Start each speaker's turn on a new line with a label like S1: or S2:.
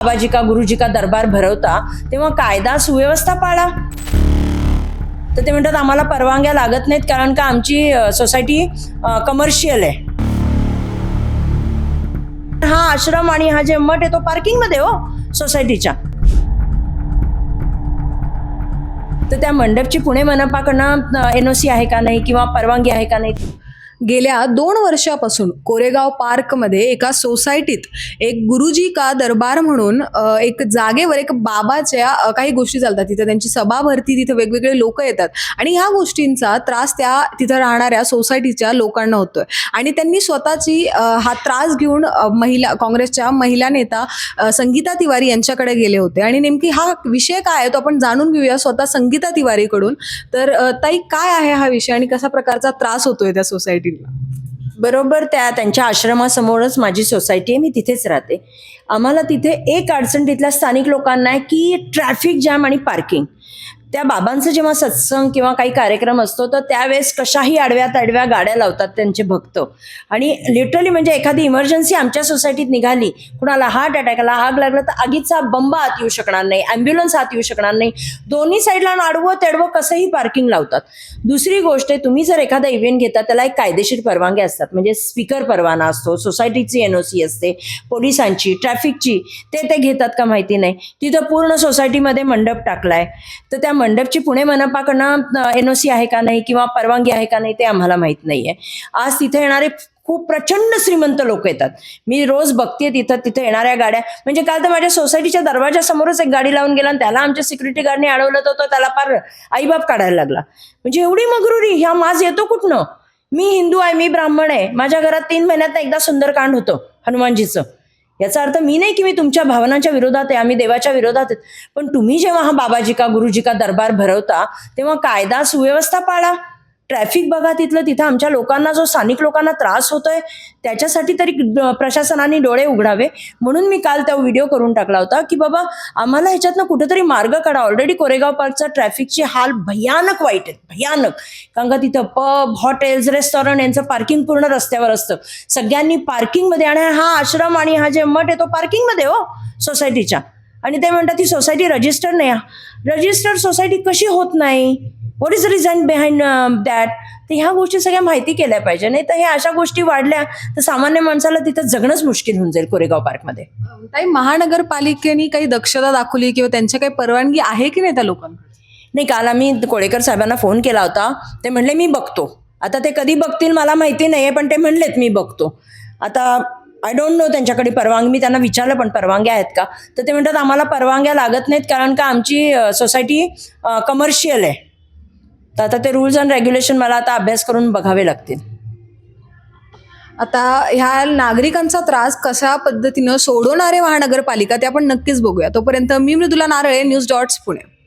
S1: बाबाजी का गुरुजी का दरबार भरवता तेव्हा कायदा सुव्यवस्था पाळा. तर ते म्हणतात आम्हाला परवानग्या लागत नाहीत कारण का आमची सोसायटी कमर्शियल आहे. हा आश्रम आणि हा जे मठ आहे तो पार्किंगमध्ये हो सोसायटीच्या तर त्या मंडपची पुणे मनपाकडनं एनओसी आहे का नाही किंवा परवानगी आहे का नाही
S2: गेल्या दोन वर्षापासून कोरेगाव पार्कमध्ये एका सोसायटीत एक गुरुजी का दरबार म्हणून एक जागेवर एक बाबाच्या काही गोष्टी चालतात. तिथे त्यांची सभा भरती तिथे वेगवेगळे लोक येतात. आणि ह्या गोष्टींचा त्रास त्या तिथं राहणाऱ्या सोसायटीच्या लोकांना होतोय. आणि त्यांनी स्वतःची हा त्रास घेऊन महिला काँग्रेसच्या महिला नेता संगीता तिवारी यांच्याकडे गेले होते. आणि नेमकी हा विषय काय आहे तो आपण जाणून घेऊया स्वतः संगीता तिवारीकडून. तर ताई काय आहे हा विषय आणि कसा प्रकारचा त्रास होतोय त्या सोसायटीला
S1: बरोबर त्या त्यांच्या आश्रमासमोरच माझी सोसायटी आहे मी तिथेच राहते. आम्हाला तिथे एक अडचण तिथल्या स्थानिक लोकांना आहे की ट्रॅफिक जॅम आणि पार्किंग त्या बाबांचं जेव्हा सत्संग किंवा काही कार्यक्रम असतो तर त्यावेळेस कशाही आडव्या तडव्या गाड्या लावतात त्यांचे भक्त. आणि लिटरली म्हणजे एखादी इमर्जन्सी आमच्या सोसायटीत निघाली कुणाला हार्ट अटॅक आला आग लागला तर आगीचा बंब आत येऊ शकणार नाही ॲम्ब्युलन्स आत येऊ शकणार नाही. दोन्ही साईडला आडवं तेडवं कसंही पार्किंग लावतात. दुसरी गोष्ट आहे तुम्ही जर एखादा इव्हेंट घेता त्याला एक कायदेशीर परवानगी असतात. म्हणजे स्पीकर परवाना असतो सोसायटीची एन ओ सी असते पोलिसांची ट्रॅफिकची ते ते घेतात का माहिती नाही. तिथं पूर्ण सोसायटीमध्ये मंडप टाकलाय. तर त्या मंडपची पुणे मनपाकडनं एनओसी आहे का नाही किंवा परवानगी आहे का नाही ते आम्हाला माहीत नाही आहे आज तिथे येणारे खूप प्रचंड श्रीमंत लोक येतात. मी रोज बघते तिथं तिथे येणाऱ्या गाड्या. म्हणजे काल तर माझ्या सोसायटीच्या दरवाजासमोरच एक गाडी लावून गेला आणि त्याला आमच्या सिक्युरिटी गार्डने अडवलं तर त्याला फार आईबाप काढायला लागला. म्हणजे एवढी मगरुरी ह्या माज येतो कुठनं? मी हिंदू आहे मी ब्राह्मण आहे. माझ्या घरात तीन महिन्यात एकदा सुंदरकांड होतं हनुमानजीचं. याचा अर्थ मी नाही की मी तुमच्या भावनांच्या विरोधात आहे आम्ही देवाच्या विरोधात आहेत. पण तुम्ही जेव्हा हा बाबाजी का गुरुजी का दरबार भरवता तेव्हा कायदा सुव्यवस्था पाळा. ट्रॅफिक बघा तिथलं तिथं आमच्या लोकांना जो स्थानिक लोकांना त्रास होतोय त्याच्यासाठी तरी प्रशासनाने डोळे उघडावे. म्हणून मी काल त्या व्हिडिओ करून टाकला होता की बाबा आम्हाला ह्याच्यातनं कुठेतरी मार्ग काढा. ऑलरेडी कोरेगाव पार्कचा ट्रॅफिकचे हाल भयानक वाईट आहेत भयानक. कारण का तिथं पब हॉटेल्स रेस्टॉरंट यांचं पार्किंग पूर्ण रस्त्यावर असतं. सगळ्यांनी पार्किंगमध्ये आणि हा आश्रम आणि हा जे मठ आहे तो पार्किंगमध्ये हो सोसायटीच्या आणि ते म्हणतात ती सोसायटी रजिस्टर नाही रजिस्टर्ड सोसायटी कशी होत नाही? What is reason behind that तर ह्या गोष्टी सगळ्या माहिती केल्या पाहिजे. नाही तर ह्या अशा गोष्टी वाढल्या तर सामान्य माणसाला तिथं जगणंच मुश्किल होऊन जाईल कोरेगाव पार्कमध्ये.
S2: ताई महानगरपालिकेने काही दक्षता दाखवली किंवा त्यांच्या काही परवानगी आहे की नाही त्या लोकांना
S1: नाही काल आम्ही कोळेकर साहेबांना फोन केला होता. ते म्हणले मी बघतो. आता ते कधी बघतील मला माहिती नाही आहे पण ते म्हणलेत मी बघतो. आता आय डोंट नो त्यांच्याकडे परवानगी मी त्यांना विचारलं पण परवानग्या आहेत का? तर ते म्हणतात आम्हाला परवानग्या लागत नाहीत कारण का आमची सोसायटी कमर्शियल आहे. तर आता ते रूल्स अँड रेग्युलेशन मला आता अभ्यास करून बघावे लागतील.
S2: आता ह्या नागरिकांचा त्रास कशा पद्धतीनं सोडवणारे महानगरपालिका ते आपण नक्कीच बघूया. तोपर्यंत मी मृदुला नारळे न्यूज डॉट्स पुणे.